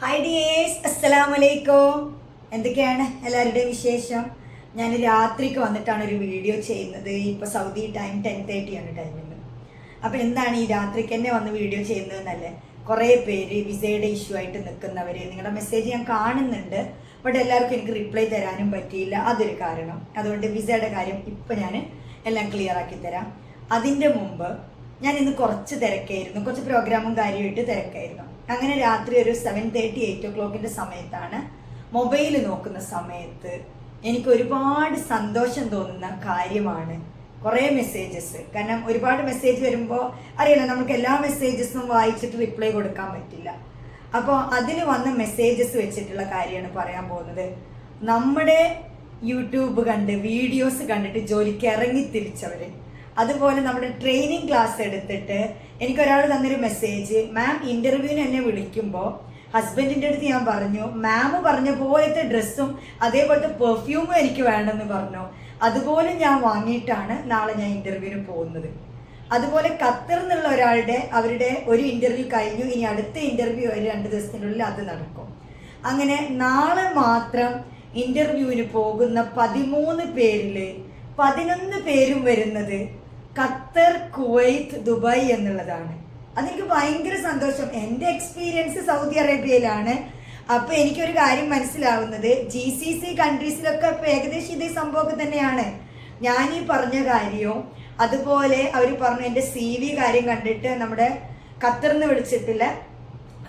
Hi dears അസ്സലാം വലൈക്കും എന്തൊക്കെയാണ് എല്ലാവരുടെയും വിശേഷം? ഞാൻ രാത്രിക്ക് വന്നിട്ടാണ് ഒരു വീഡിയോ ചെയ്യുന്നത്. ഇപ്പോൾ സൗദി ടൈം ടെൻ തേർട്ടി ആണ് ടൈമിൽ അപ്പോൾ എന്താണ് ഈ രാത്രിക്ക് തന്നെ വന്ന് വീഡിയോ ചെയ്യുന്നതെന്നല്ലേ കുറേ പേര് വിസയുടെ ഇഷ്യൂ ആയിട്ട് നിൽക്കുന്നവർ നിങ്ങളുടെ മെസ്സേജ് ഞാൻ കാണുന്നുണ്ട്. ബട്ട് എല്ലാവർക്കും എനിക്ക് റിപ്ലൈ തരാനും പറ്റിയില്ല. അതൊരു കാരണം. അതുകൊണ്ട് വിസയുടെ കാര്യം ഇപ്പം ഞാൻ എല്ലാം ക്ലിയർ ആക്കി തരാം. അതിന്റെ മുമ്പ് ഞാൻ ഇന്ന് കുറച്ച് തിരക്കായിരുന്നു. കുറച്ച് പ്രോഗ്രാമും കാര്യമായിട്ട് തിരക്കായിരുന്നു. അങ്ങനെ രാത്രി ഒരു സെവൻ തേർട്ടി എയ്റ്റ് ഒ ക്ലോക്കിന്റെ സമയത്താണ് മൊബൈൽ നോക്കുന്ന സമയത്ത് എനിക്ക് ഒരുപാട് സന്തോഷം തോന്നുന്ന കാര്യമാണ്. കുറേ മെസ്സേജസ് കാരണം ഒരുപാട് മെസ്സേജ് വരുമ്പോൾ അറിയില്ല നമുക്ക് എല്ലാ മെസ്സേജസും വായിച്ചിട്ട് റിപ്ലൈ കൊടുക്കാൻ പറ്റില്ല. അപ്പോൾ അതിന് വന്ന മെസ്സേജസ് വെച്ചിട്ടുള്ള കാര്യമാണ് പറയാൻ പോകുന്നത്. നമ്മുടെ യൂട്യൂബ് കണ്ട് വീഡിയോസ് കണ്ടിട്ട് ജോലിക്ക് ഇറങ്ങി തിരിച്ചവര് അതുപോലെ നമ്മുടെ ട്രെയിനിങ് ക്ലാസ് എടുത്തിട്ട് എനിക്ക് എനിക്കൊരാൾ തന്നൊരു മെസ്സേജ് മാം ഇന്റർവ്യൂവിന് എന്നെ വിളിക്കുമ്പോൾ ഹസ്ബൻഡിന്റെ അടുത്ത് ഞാൻ പറഞ്ഞു മാം പറഞ്ഞ പോലത്തെ ഡ്രസ്സും അതേപോലത്തെ പെർഫ്യൂമും എനിക്ക് വേണമെന്ന് പറഞ്ഞു. അതുപോലെ ഞാൻ വാങ്ങിയിട്ടാണ് നാളെ ഞാൻ ഇന്റർവ്യൂവിന് പോകുന്നത്. അതുപോലെ ഖത്തർ എന്നുള്ള ഒരാളുടെ അവരുടെ ഒരു ഇന്റർവ്യൂ കഴിഞ്ഞു ഇനി അടുത്ത ഇന്റർവ്യൂ ഒരു രണ്ട് ദിവസത്തിനുള്ളിൽ അത് നടക്കും. അങ്ങനെ നാളെ മാത്രം ഇന്റർവ്യൂവിന് പോകുന്ന പതിമൂന്ന് പേരിൽ പതിനൊന്ന് പേരും വരുന്നത് ഖത്തർ കുവൈത്ത് ദുബായ് എന്നുള്ളതാണ്. അതെനിക്ക് ഭയങ്കര സന്തോഷം. എന്റെ എക്സ്പീരിയൻസ് സൗദി അറേബ്യയിലാണ്. അപ്പൊ എനിക്കൊരു കാര്യം മനസ്സിലാവുന്നത്. ജി സി സി കൺട്രീസിലൊക്കെ ഇപ്പൊ ഏകദേശം ഇതേ സംഭവമൊക്കെ തന്നെയാണ്. ഞാൻ ഈ പറഞ്ഞ കാര്യവും അതുപോലെ അവർ പറഞ്ഞു എന്റെ സി വി കാര്യം കണ്ടിട്ട് നമ്മുടെ ഖത്തറിന്ന് വിളിച്ചിട്ടില്ല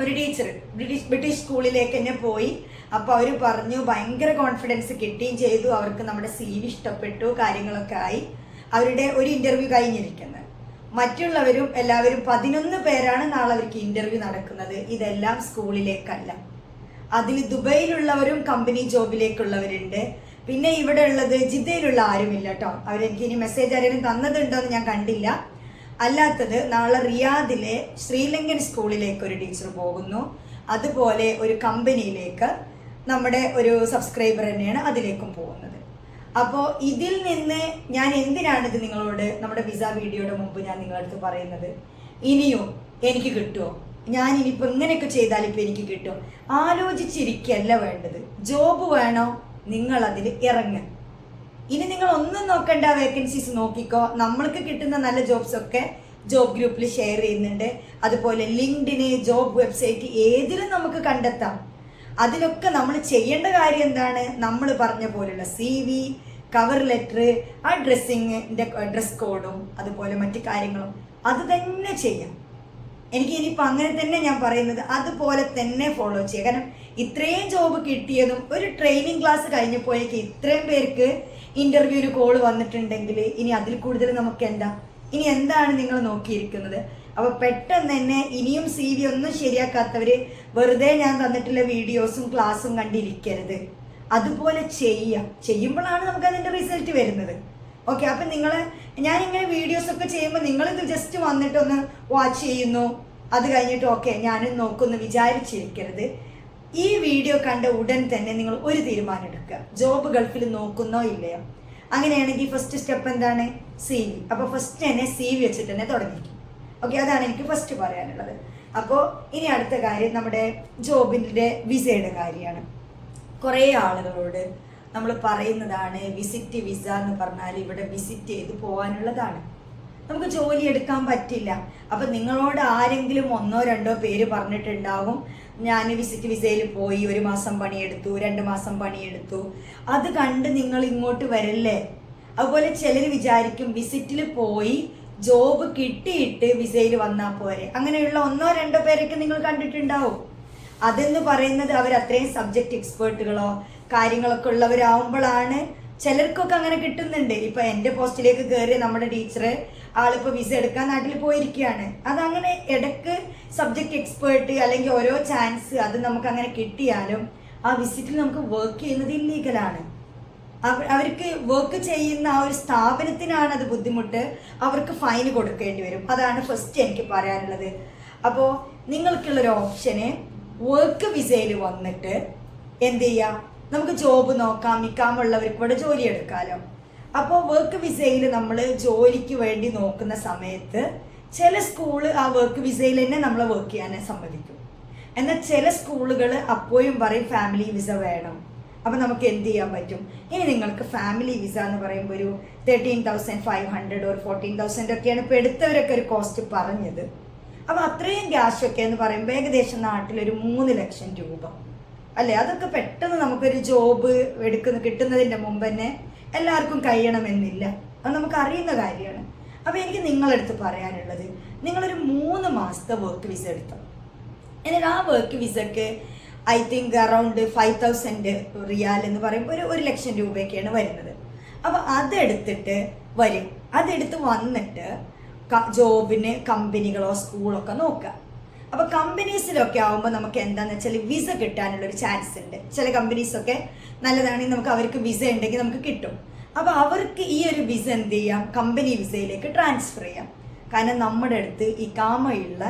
ഒരു ടീച്ചർ ബ്രിട്ടീഷ് ബ്രിട്ടീഷ് സ്കൂളിലേക്ക് തന്നെ പോയി. അപ്പോൾ അവർ പറഞ്ഞു ഭയങ്കര കോൺഫിഡൻസ് കിട്ടുകയും ചെയ്തു. അവർക്ക് നമ്മുടെ സി വി ഇഷ്ടപ്പെട്ടു കാര്യങ്ങളൊക്കെ ആയി. അവരുടെ ഒരു ഇന്റർവ്യൂ കഴിഞ്ഞിരിക്കുന്നത്. മറ്റുള്ളവരും എല്ലാവരും പതിനൊന്ന് പേരാണ് നാളെ അവർക്ക് ഇന്റർവ്യൂ നടക്കുന്നത്. ഇതെല്ലാം സ്കൂളിലേക്കല്ല. അതിൽ ദുബൈയിലുള്ളവരും കമ്പനി ജോബിലേക്കുള്ളവരുണ്ട്. പിന്നെ ഇവിടെ ഉള്ളത് ജിദ്ദയിലുള്ള ആരുമില്ല കേട്ടോ അവരെനിക്ക് ഇനി മെസ്സേജ് ആരെങ്കിലും തന്നതുണ്ടോ എന്ന് ഞാൻ കണ്ടില്ല. അല്ലാത്തത് നാളെ റിയാദിലെ ശ്രീലങ്കൻ സ്കൂളിലേക്ക് ഒരു ടീച്ചർ പോകുന്നു. അതുപോലെ ഒരു കമ്പനിയിലേക്ക് നമ്മുടെ ഒരു സബ്സ്ക്രൈബർ തന്നെയാണ് അതിലേക്കും പോകുന്നത്. അപ്പോൾ ഇതിൽ നിന്ന് ഞാൻ എന്തിനാണ് ഇത് നിങ്ങളോട് നമ്മുടെ വിസ വീഡിയോയുടെ മുമ്പ് ഞാൻ നിങ്ങളടുത്ത് പറയുന്നത്? ഇനിയോ എനിക്ക് കിട്ടുമോ ഞാൻ ഇനിയിപ്പോൾ ഇങ്ങനെയൊക്കെ ചെയ്താൽ ഇപ്പൊ എനിക്ക് കിട്ടും ആലോചിച്ചിരിക്കല്ല വേണ്ടത്. ജോബ് വേണോ? നിങ്ങൾ അതിൽ ഇറങ്ങ. ഇനി നിങ്ങൾ ഒന്നും നോക്കണ്ട വേക്കൻസീസ് നോക്കിക്കോ. നമ്മൾക്ക് കിട്ടുന്ന നല്ല ജോബ്സ് ഒക്കെ ജോബ് ഗ്രൂപ്പിൽ ഷെയർ ചെയ്യുന്നുണ്ട്. അതുപോലെ ലിങ്ക്ഡിന് ജോബ് വെബ്സൈറ്റ് ഏതിലും നമുക്ക് കണ്ടെത്താം. അതിലൊക്കെ നമ്മൾ ചെയ്യേണ്ട കാര്യം എന്താണ്? നമ്മൾ പറഞ്ഞ പോലുള്ള സി വി കവർ ലെറ്റർ ആ ഡ്രസ്സിങ്ങിന്റെ ഡ്രസ് കോഡും അതുപോലെ മറ്റു കാര്യങ്ങളും അത് തന്നെ ചെയ്യാം. എനിക്ക് ഇനിയിപ്പോൾ അങ്ങനെ തന്നെ ഞാൻ പറയുന്നത് അതുപോലെ തന്നെ ഫോളോ ചെയ്യുക കാരണം ഇത്രയും ജോബ് കിട്ടിയതും ഒരു ട്രെയിനിങ് ക്ലാസ് കഴിഞ്ഞപ്പോഴേക്ക് ഇത്രയും പേർക്ക് ഇന്റർവ്യൂവിന് കോൾ വന്നിട്ടുണ്ടെങ്കിൽ ഇനി അതിൽ കൂടുതൽ നമുക്ക് എന്താ? ഇനി എന്താണ് നിങ്ങൾ നോക്കിയിരിക്കുന്നത്? അപ്പോൾ പെട്ടെന്ന് തന്നെ ഇനിയും സി വി ഒന്നും ശരിയാക്കാത്തവർ വെറുതെ ഞാൻ തന്നിട്ടുള്ള വീഡിയോസും ക്ലാസ്സും കണ്ടിരിക്കരുത്. അതുപോലെ ചെയ്യാം. ചെയ്യുമ്പോഴാണ് നമുക്ക് അതിന്റെ റിസൾട്ട് വരുന്നത്. ഓക്കെ അപ്പം നിങ്ങൾ ഞാനിങ്ങനെ വീഡിയോസ് ഒക്കെ ചെയ്യുമ്പോൾ നിങ്ങൾ ഇത് ജസ്റ്റ് വന്നിട്ടൊന്ന് വാച്ച് ചെയ്യുന്നു. അത് കഴിഞ്ഞിട്ട് ഓക്കെ ഞാനും നോക്കുന്ന വിചാരിച്ചിരിക്കരുത്. ഈ വീഡിയോ കണ്ട ഉടൻ തന്നെ നിങ്ങൾ ഒരു തീരുമാനം എടുക്കുക ജോബ് ഗൾഫിൽ നോക്കുന്നോ ഇല്ലയോ? അങ്ങനെയാണെങ്കിൽ ഫസ്റ്റ് സ്റ്റെപ്പ് എന്താണ്? സി വി അപ്പോൾ ഫസ്റ്റ് തന്നെ സി വി വെച്ചിട്ട് തന്നെ തുടങ്ങിക്കും ഓക്കെ അതാണ് എനിക്ക് ഫസ്റ്റ് പറയാനുള്ളത്. അപ്പോൾ ഇനി അടുത്ത കാര്യം നമ്മുടെ ജോബിന്റെ വിസയുടെ കാര്യമാണ്. കുറേ ആളുകളോട് നമ്മൾ പറയുന്നതാണ് വിസിറ്റ് വിസ എന്ന് പറഞ്ഞാൽ ഇവിടെ വിസിറ്റ് ചെയ്ത് പോകാനുള്ളതാണ്. നമുക്ക് ജോലി എടുക്കാൻ പറ്റില്ല. അപ്പൊ നിങ്ങളോട് ആരെങ്കിലും ഒന്നോ രണ്ടോ പേര് പറഞ്ഞിട്ടുണ്ടാവും ഞാൻ വിസിറ്റ് വിസയിൽ പോയി ഒരു മാസം പണിയെടുത്തു രണ്ട് മാസം പണിയെടുത്തു. അത് കണ്ട് നിങ്ങൾ ഇങ്ങോട്ട് വരല്ലേ? അതുപോലെ ചിലർ വിചാരിക്കും വിസിറ്റിൽ പോയി ജോബ് കിട്ടിയിട്ട് വിസയിൽ വന്നാൽ പോരെ. അങ്ങനെയുള്ള ഒന്നോ രണ്ടോ പേരൊക്കെ നിങ്ങൾ കണ്ടിട്ടുണ്ടാവും. അതെന്ന് പറയുന്നത് അവർ അത്രയും സബ്ജക്റ്റ് എക്സ്പേർട്ടുകളോ കാര്യങ്ങളൊക്കെ ഉള്ളവരാവുമ്പോഴാണ് ചിലർക്കൊക്കെ അങ്ങനെ കിട്ടുന്നുണ്ട്. ഇപ്പൊ എന്റെ പോസ്റ്റിലേക്ക് കയറി നമ്മുടെ ടീച്ചർ ആളിപ്പോ വിസ എടുക്കാൻ നാട്ടിൽ പോയിരിക്കുകയാണ്. അതങ്ങനെ ഇടയ്ക്ക് സബ്ജക്റ്റ് എക്സ്പേർട്ട് അല്ലെങ്കിൽ ഓരോ ചാൻസ് അത് നമുക്ക് അങ്ങനെ കിട്ടിയാലും ആ വിസിറ്റിൽ നമുക്ക് വർക്ക് ചെയ്യുന്നത് ഇല്ലീഗലാണ് അവർക്ക് വർക്ക് ചെയ്യുന്ന ആ ഒരു സ്ഥാപനത്തിനാണ് അത് ബുദ്ധിമുട്ട്. അവർക്ക് ഫൈൻ കൊടുക്കേണ്ടി വരും. അതാണ് ഫസ്റ്റ് എനിക്ക് പറയാനുള്ളത്. അപ്പോൾ നിങ്ങൾക്കുള്ളൊരു ഓപ്ഷന് വർക്ക് വിസയിൽ വന്നിട്ട് എന്ത് ചെയ്യാം? നമുക്ക് ജോബ് നോക്കാം. മിക്കാമുള്ളവർക്ക് ഇവിടെ ജോലി എടുക്കാലോ. അപ്പോൾ വർക്ക് വിസയിൽ നമ്മൾ ജോലിക്ക് വേണ്ടി നോക്കുന്ന സമയത്ത് ചില സ്കൂൾ ആ വർക്ക് വിസയിൽ തന്നെ നമ്മളെ വർക്ക് ചെയ്യാനെ സമ്മതിക്കും. എന്നാൽ ചില സ്കൂളുകൾ അപ്പോഴും പറയും ഫാമിലി വിസ വേണം. അപ്പം നമുക്ക് എന്ത് ചെയ്യാൻ പറ്റും? ഇനി നിങ്ങൾക്ക് ഫാമിലി വിസ എന്ന് പറയുമ്പോൾ ഒരു തേർട്ടീൻ തൗസൻഡ് ഫൈവ് ഹൺഡ്രഡ് ഒരു ഫോർട്ടീൻ തൗസൻഡ് ഒക്കെയാണ് ഇപ്പോൾ എടുത്തവരൊക്കെ ഒരു കോസ്റ്റ് പറഞ്ഞത്. അപ്പോൾ അത്രയും ക്യാഷ് ഒക്കെ എന്ന് പറയുമ്പോൾ ഏകദേശം നാട്ടിലൊരു മൂന്ന് ലക്ഷം രൂപ. അല്ലേ? അതൊക്കെ പെട്ടെന്ന് നമുക്കൊരു ജോബ് എടുക്കുന്ന കിട്ടുന്നതിന്റെ മുമ്പ് തന്നെ എല്ലാവർക്കും കഴിയണമെന്നില്ല. അത് നമുക്ക് അറിയുന്ന കാര്യമാണ്. അപ്പോൾ എനിക്ക് നിങ്ങളടുത്ത് പറയാനുള്ളത് നിങ്ങളൊരു മൂന്ന് മാസത്തെ വർക്ക് വിസ എടുത്തോ? എന്നിട്ട് ആ work വിസക്ക് I think around five thousand riyal എന്ന് പറയുമ്പോൾ ഒരു ഒരു ലക്ഷം രൂപയൊക്കെയാണ് വരുന്നത്. അപ്പോൾ അതെടുത്തിട്ട് വരും. അതെടുത്ത് വന്നിട്ട് ജോബിന് കമ്പനികളോ സ്കൂളൊക്കെ നോക്കുക. അപ്പോൾ കമ്പനീസിലൊക്കെ ആകുമ്പോൾ നമുക്ക് എന്താണെന്ന് വെച്ചാൽ വിസ കിട്ടാനുള്ള ഒരു ചാൻസ് ഉണ്ട്. ചില കമ്പനീസൊക്കെ നല്ലതാണെങ്കിൽ നമുക്ക് അവർക്ക് വിസ ഉണ്ടെങ്കിൽ നമുക്ക് കിട്ടും. അപ്പോൾ അവർക്ക് ഈ ഒരു വിസ എന്ത് ചെയ്യാം? കമ്പനി വിസയിലേക്ക് ട്രാൻസ്ഫർ ചെയ്യാം. കാരണം നമ്മുടെ അടുത്ത് ഈ കാമയുള്ള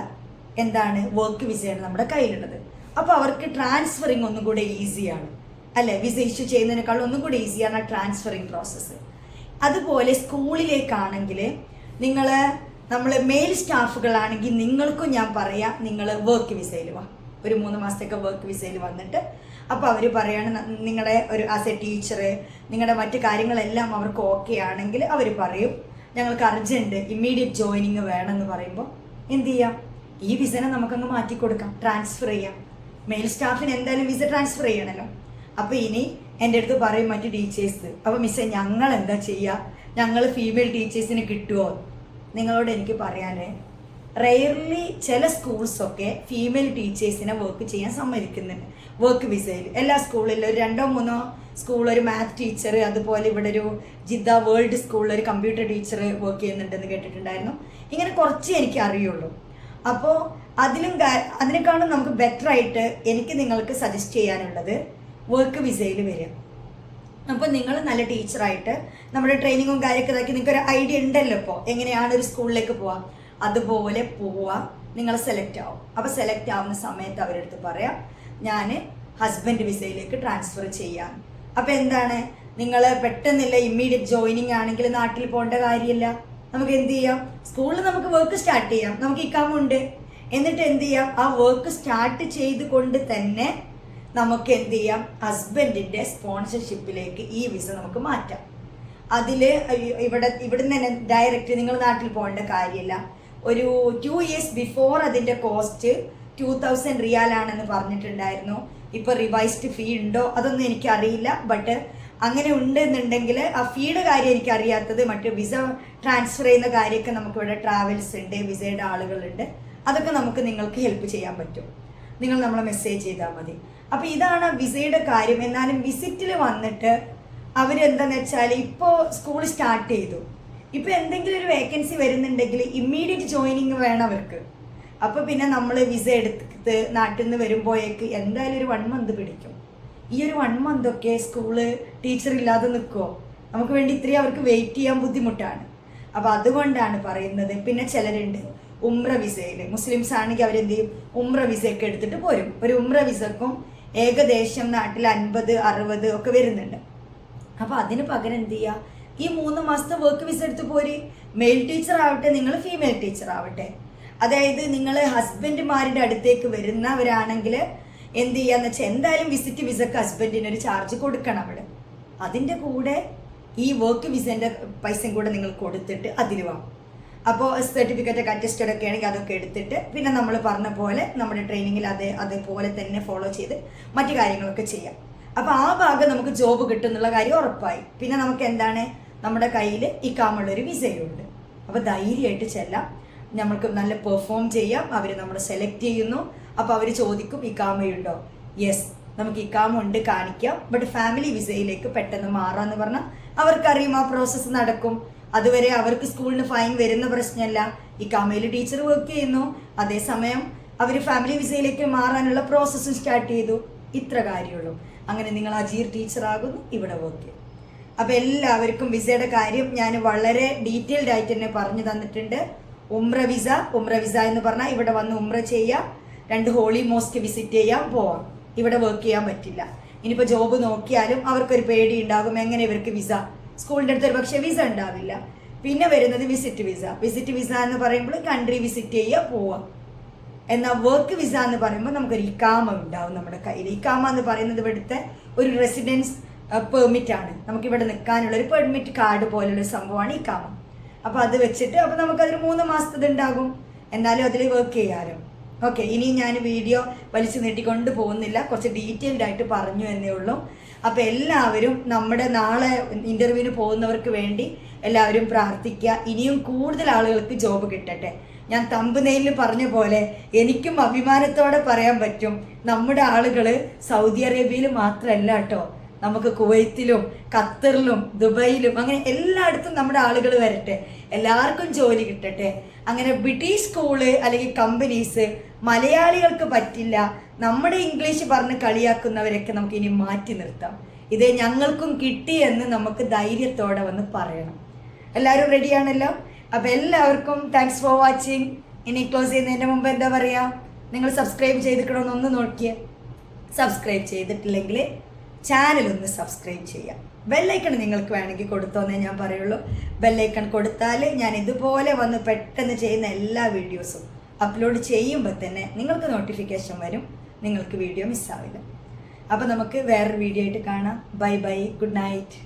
എന്താണ് വർക്ക് വിസയാണ് നമ്മുടെ കയ്യിലുള്ളത്. അപ്പോൾ അവർക്ക് ട്രാൻസ്ഫറിങ് ഒന്നും കൂടെ ഈസിയാണ് അല്ലെ? വിസ ഇഷ്യൂ ചെയ്യുന്നതിനേക്കാൾ ഒന്നും കൂടെ ഈസിയാണ് ആ ട്രാൻസ്ഫറിങ് പ്രോസസ്സ് അതുപോലെ സ്കൂളിലേക്കാണെങ്കിൽ നിങ്ങൾ നമ്മൾ മെയിൽ സ്റ്റാഫുകളാണെങ്കിൽ നിങ്ങൾക്കും ഞാൻ പറയാം നിങ്ങൾ വർക്ക് വിസയിൽ വാ. ഒരു മൂന്ന് മാസത്തേക്ക് വർക്ക് വിസയിൽ വന്നിട്ട് അപ്പോൾ അവർ പറയാണ് നിങ്ങളുടെ ഒരു ആസ് എ ടീച്ചർ നിങ്ങളുടെ മറ്റു കാര്യങ്ങളെല്ലാം അവർക്ക് ഓക്കെ ആണെങ്കിൽ അവർ പറയും ഞങ്ങൾക്ക് അർജന്റ് ഇമ്മീഡിയറ്റ് ജോയിനിങ് വേണമെന്ന് പറയുമ്പോൾ എന്ത് ചെയ്യാം? ഈ വിസനെ നമുക്കങ്ങ് മാറ്റി കൊടുക്കാം ട്രാൻസ്ഫർ ചെയ്യാം. മെയിൽ സ്റ്റാഫിന് എന്തായാലും വിസ ട്രാൻസ്ഫർ ചെയ്യണമല്ലോ അപ്പോൾ ഇനി എന്റെ അടുത്ത് പറയും മറ്റു ടീച്ചേഴ്സ് അപ്പോൾ മിസ്സെ ഞങ്ങൾ എന്താ ചെയ്യുക ഞങ്ങൾ ഫീമെയിൽ ടീച്ചേഴ്സിന് കിട്ടുമോ നിങ്ങളോട് എനിക്ക് പറയാനേ റെയർലി ചില സ്കൂൾസൊക്കെ ഫീമെയിൽ ടീച്ചേഴ്സിനെ വർക്ക് ചെയ്യാൻ സമ്മതിക്കുന്നുണ്ട്. വർക്ക് വിസയിൽ എല്ലാ സ്കൂളിലും ഒരു രണ്ടോ മൂന്നോ സ്കൂൾ ഒരു മാത്ത് ടീച്ചർ അതുപോലെ ഇവിടെ ഒരു ജിദ്ദ വേൾഡ് സ്കൂളിൽ ഒരു കമ്പ്യൂട്ടർ ടീച്ചർ വർക്ക് ചെയ്യുന്നുണ്ടെന്ന് കേട്ടിട്ടുണ്ടായിരുന്നു. ഇങ്ങനെ കുറച്ച് എനിക്ക് അറിയുള്ളൂ. അപ്പോൾ അതിലും അതിനേക്കാളും നമുക്ക് ബെറ്റർ ആയിട്ട് എനിക്ക് നിങ്ങൾക്ക് സജസ്റ്റ് ചെയ്യാനുള്ളത് വർക്ക് വിസയിൽ വരിക. അപ്പോൾ നിങ്ങൾ നല്ല ടീച്ചറായിട്ട് നമ്മുടെ ട്രെയിനിങ്ങും കാര്യമൊക്കെ ഇതാക്കി നിങ്ങൾക്ക് ഒരു ഐഡിയ ഉണ്ടല്ലോ ഇപ്പോൾ എങ്ങനെയാണ് ഒരു സ്കൂളിലേക്ക് പോവാം? അതുപോലെ പോവുക നിങ്ങൾ സെലക്ട് ആവും. അപ്പോൾ സെലക്ട് ആവുന്ന സമയത്ത് അവരെടുത്ത് പറയാം ഞാൻ ഹസ്ബൻഡ് വിസയിലേക്ക് ട്രാൻസ്ഫർ ചെയ്യാം. അപ്പോൾ എന്താണ്? നിങ്ങൾ പെട്ടെന്നില്ല ഇമ്മീഡിയറ്റ് ജോയിനിങ് ആണെങ്കിൽ നാട്ടിൽ പോകേണ്ട കാര്യമില്ല. നമുക്ക് എന്ത് ചെയ്യാം? സ്കൂളിൽ നമുക്ക് വർക്ക് സ്റ്റാർട്ട് ചെയ്യാം. നമുക്ക് ഇക്കാമുണ്ട് എന്നിട്ട് എന്ത് ചെയ്യാം? ആ വർക്ക് സ്റ്റാർട്ട് ചെയ്തുകൊണ്ട് തന്നെ നമുക്ക് എന്ത് ചെയ്യാം? ഹസ്ബൻഡിന്റെ സ്പോൺസർഷിപ്പിലേക്ക് ഈ വിസ നമുക്ക് മാറ്റാം. അതിൽ ഇവിടെ ഇവിടുന്ന് തന്നെ ഡയറക്റ്റ് നിങ്ങൾ നാട്ടിൽ പോകേണ്ട കാര്യമില്ല. ഒരു ടു ഇയേഴ്സ് ബിഫോർ അതിന്റെ കോസ്റ്റ് ടു തൗസൻഡ് റിയാൽ ആണെന്ന് പറഞ്ഞിട്ടുണ്ടായിരുന്നു. ഇപ്പൊ റിവൈസ്ഡ് ഫീ ഉണ്ടോ? അതൊന്നും എനിക്കറിയില്ല. ബട്ട് അങ്ങനെ ഉണ്ട് എന്നുണ്ടെങ്കിൽ ആ ഫീയുടെ കാര്യം എനിക്ക് അറിയാത്തത് മറ്റു വിസ ട്രാൻസ്ഫർ ചെയ്യുന്ന കാര്യമൊക്കെ നമുക്ക് ഇവിടെ ട്രാവൽസ് ഉണ്ട് വിസയുടെ ആളുകളുണ്ട്. അതൊക്കെ നമുക്ക് നിങ്ങൾക്ക് ഹെൽപ്പ് ചെയ്യാൻ പറ്റും. നിങ്ങൾ നമ്മളെ മെസ്സേജ് ചെയ്താൽ മതി. അപ്പൊ ഇതാണ് വിസയുടെ കാര്യം. എന്നാലും വിസിറ്റിൽ വന്നിട്ട് അവരെന്താന്ന് വെച്ചാൽ ഇപ്പോൾ സ്കൂൾ സ്റ്റാർട്ട് ചെയ്തു. ഇപ്പൊ എന്തെങ്കിലും ഒരു വേക്കൻസി വരുന്നുണ്ടെങ്കിൽ ഇമ്മീഡിയറ്റ് ജോയിനിങ് വേണം അവർക്ക്. അപ്പൊ പിന്നെ നമ്മൾ വിസ എടുത്ത് നാട്ടിൽ നിന്ന് വരുമ്പോഴേക്ക് എന്തായാലും ഒരു വൺ മന്ത് പിടിക്കും. ഈ ഒരു വൺ മന്ത് ഒക്കെ സ്കൂൾ ടീച്ചർ ഇല്ലാതെ നിൽക്കുമോ നമുക്ക് വേണ്ടി ഇത്രയും അവർക്ക് വെയിറ്റ് ചെയ്യാൻ ബുദ്ധിമുട്ടാണ്. അപ്പൊ അതുകൊണ്ടാണ് പറയുന്നത്. പിന്നെ ചിലരുണ്ട്. ഉംറ വിസയിൽ. മുസ്ലിംസ് ആണെങ്കിൽ അവരെന്ത് ചെയ്യും ഉംറ വിസയൊക്കെ എടുത്തിട്ട് പോരും. ഒരു ഉംറ വിസക്കും ഏകദേശം നാട്ടിൽ അൻപത് അറുപത് ഒക്കെ വരുന്നുണ്ട്. അപ്പൊ അതിന് പകരം എന്ത് ചെയ്യുക ഈ മൂന്ന് മാസത്തെ വർക്ക് വിസ എടുത്ത് പോര്. മെയിൽ ടീച്ചർ ആവട്ടെ നിങ്ങൾ ഫീമെയിൽ ടീച്ചർ ആവട്ടെ. അതായത് നിങ്ങൾ ഹസ്ബൻഡുമാരുടെ അടുത്തേക്ക് വരുന്നവരാണെങ്കിൽ എന്ത് ചെയ്യാന്ന് വെച്ചാൽ എന്തായാലും വിസിറ്റ് വിസക്ക് ഹസ്ബൻഡിന് ഒരു ചാർജ് കൊടുക്കണം അവിടെ അതിന്റെ കൂടെ ഈ വർക്ക് വിസേന്റെ പൈസയും കൂടെ നിങ്ങൾ കൊടുത്തിട്ട് അതിൽ വാ. അപ്പോൾ സർട്ടിഫിക്കറ്റ് ഒക്കെ അറ്റസ്റ്റഡ് ഒക്കെ ആണെങ്കിൽ അതൊക്കെ എടുത്തിട്ട് പിന്നെ നമ്മൾ പറഞ്ഞ പോലെ നമ്മുടെ ട്രെയിനിങ്ങിൽ അതേ അതേപോലെ തന്നെ ഫോളോ ചെയ്ത് മറ്റു കാര്യങ്ങളൊക്കെ ചെയ്യാം. അപ്പോൾ ആ ഭാഗം നമുക്ക് ജോബ് കിട്ടുന്നുള്ള കാര്യം ഉറപ്പായി. പിന്നെ നമുക്ക് എന്താണ്? നമ്മുടെ കയ്യിൽ ഇക്കാമുള്ളൊരു വിസയുണ്ട് അപ്പോൾ ധൈര്യമായിട്ട് ചെല്ലാം. നമ്മൾക്ക് നല്ല പെർഫോം ചെയ്യാം. അവർ നമ്മൾ സെലക്ട് ചെയ്യുന്നു. അപ്പോൾ അവർ ചോദിക്കും ഇക്കാമയുണ്ടോ യെസ് നമുക്ക് ഇക്കാമ ഉണ്ട് കാണിക്കാം. ബട്ട് ഫാമിലി വിസയിലേക്ക് പെട്ടെന്ന് മാറാമെന്ന് പറഞ്ഞാൽ അവർക്കറിയും ആ പ്രോസസ്സ് നടക്കും. അതുവരെ അവർക്ക് സ്കൂളിന് ഫൈൻ വരുന്ന പ്രശ്നമല്ല. ഈ കമേൽ ടീച്ചർ വർക്ക് ചെയ്യുന്നു. അതേസമയം അവർ ഫാമിലി വിസയിലേക്ക് മാറാനുള്ള പ്രോസസ്സും സ്റ്റാർട്ട് ചെയ്തു. ഇത്ര കാര്യമുള്ളൂ. അങ്ങനെ നിങ്ങൾ അജീർ ടീച്ചറാകുന്നു ഇവിടെ വർക്ക് ചെയ്യും. അപ്പം എല്ലാവർക്കും വിസയുടെ കാര്യം ഞാൻ വളരെ ഡീറ്റെയിൽഡ് ആയിട്ട് തന്നെ പറഞ്ഞു തന്നിട്ടുണ്ട്. ഉമ്ര വിസ ഉമ്ര വിസ എന്ന് പറഞ്ഞാൽ ഇവിടെ വന്ന് ഉമ്ര ചെയ്യാം. രണ്ട് ഹോളി മോസ്ക് വിസിറ്റ് ചെയ്യാം. പോവാം. ഇവിടെ വർക്ക് ചെയ്യാൻ പറ്റില്ല. ഇനിയിപ്പോൾ ജോബ് നോക്കിയാലും അവർക്കൊരു പേടി ഉണ്ടാകും. എങ്ങനെ ഇവർക്ക് വിസ സ്കൂളിന്റെ അടുത്ത് പക്ഷേ വിസ ഉണ്ടാവില്ല. പിന്നെ വരുന്നത് വിസിറ്റ് വിസ വിസിറ്റ് വിസ എന്ന് പറയുമ്പോൾ കൺട്രി വിസിറ്റ് ചെയ്യുക പോവാം. എന്നാൽ വർക്ക് വിസ എന്ന് പറയുമ്പോൾ നമുക്കൊരു ഇക്കാമ ഉണ്ടാവും നമ്മുടെ കയ്യിൽ. ഇക്കാമ എന്ന് പറയുന്നത് ഇവിടുത്തെ ഒരു റെസിഡൻസ് പെർമിറ്റ് ആണ്. നമുക്ക് ഇവിടെ നിൽക്കാനുള്ള ഒരു പെർമിറ്റ് കാർഡ് പോലുള്ള സംഭവമാണ് ഇക്കാമ അപ്പോൾ അത് വെച്ചിട്ട് അപ്പോൾ നമുക്കതൊരു മൂന്ന് മാസത്തത് ഉണ്ടാകും. എന്നാലും അതിൽ വർക്ക് ചെയ്യാലോ ഓക്കെ ഇനി ഞാൻ വീഡിയോ വലിച്ചു നീട്ടിക്കൊണ്ട് പോകുന്നില്ല. കുറച്ച് ഡീറ്റെയിൽഡ് ആയിട്ട് പറഞ്ഞു എന്നേ ഉള്ളൂ. അപ്പോൾ എല്ലാവരും നമ്മുടെ നാളെ ഇന്റർവ്യൂവിന് പോകുന്നവർക്ക് വേണ്ടി എല്ലാവരും പ്രാർത്ഥിക്കുക. ഇനിയും കൂടുതൽ ആളുകൾക്ക് ജോബ് കിട്ടട്ടെ. ഞാൻ തമ്പുനെയിൽ പറഞ്ഞ പോലെ എനിക്കും അഭിമാനത്തോടെ പറയാൻ പറ്റും. നമ്മുടെ ആളുകൾ സൗദി അറേബ്യയിൽ മാത്രമല്ല കേട്ടോ. നമുക്ക് കുവൈത്തിലും ഖത്തറിലും ദുബൈയിലും അങ്ങനെ എല്ലായിടത്തും നമ്മുടെ ആളുകൾ വരട്ടെ. എല്ലാവർക്കും ജോലി കിട്ടട്ടെ. അങ്ങനെ ബ്രിട്ടീഷ് സ്കൂൾ അല്ലെങ്കിൽ കമ്പനീസ് മലയാളികൾക്ക് പറ്റില്ല. നമ്മുടെ ഇംഗ്ലീഷ് പറഞ്ഞ് കളിയാക്കുന്നവരൊക്കെ നമുക്ക് ഇനി മാറ്റി നിർത്താം. ഇത് ഞങ്ങൾക്കും കിട്ടി എന്ന് നമുക്ക് ധൈര്യത്തോടെ വന്ന് പറയണം. എല്ലാവരും റെഡിയാണല്ലോ അപ്പോൾ എല്ലാവർക്കും താങ്ക്സ് ഫോർ വാച്ചിങ് ഇനി ക്ലോസ് ചെയ്യുന്നതിന്റെ മുമ്പ് എന്താ പറയുക നിങ്ങൾ സബ്സ്ക്രൈബ് ചെയ്തിട്ടുണ്ടോ ഒന്ന് നോക്കിയേ. സബ്സ്ക്രൈബ് ചെയ്തിട്ടില്ലെങ്കിൽ ചാനൽ ഒന്ന് സബ്സ്ക്രൈബ് ചെയ്യാം ബെല്ലൈക്കൺ നിങ്ങൾക്ക് വേണമെങ്കിൽ കൊടുത്തോന്നേ ഞാൻ പറയുള്ളൂ. ബെല്ലൈക്കൺ കൊടുത്താൽ ഞാൻ ഇതുപോലെ വന്ന് പെട്ടെന്ന് ചെയ്യുന്ന എല്ലാ വീഡിയോസും അപ്ലോഡ് ചെയ്യുമ്പോൾ തന്നെ നിങ്ങൾക്ക് നോട്ടിഫിക്കേഷൻ വരും. നിങ്ങൾക്ക് വീഡിയോ മിസ്സാവില്ല അപ്പോൾ നമുക്ക് വേറൊരു വീഡിയോ ആയിട്ട് കാണാം. Bye bye good night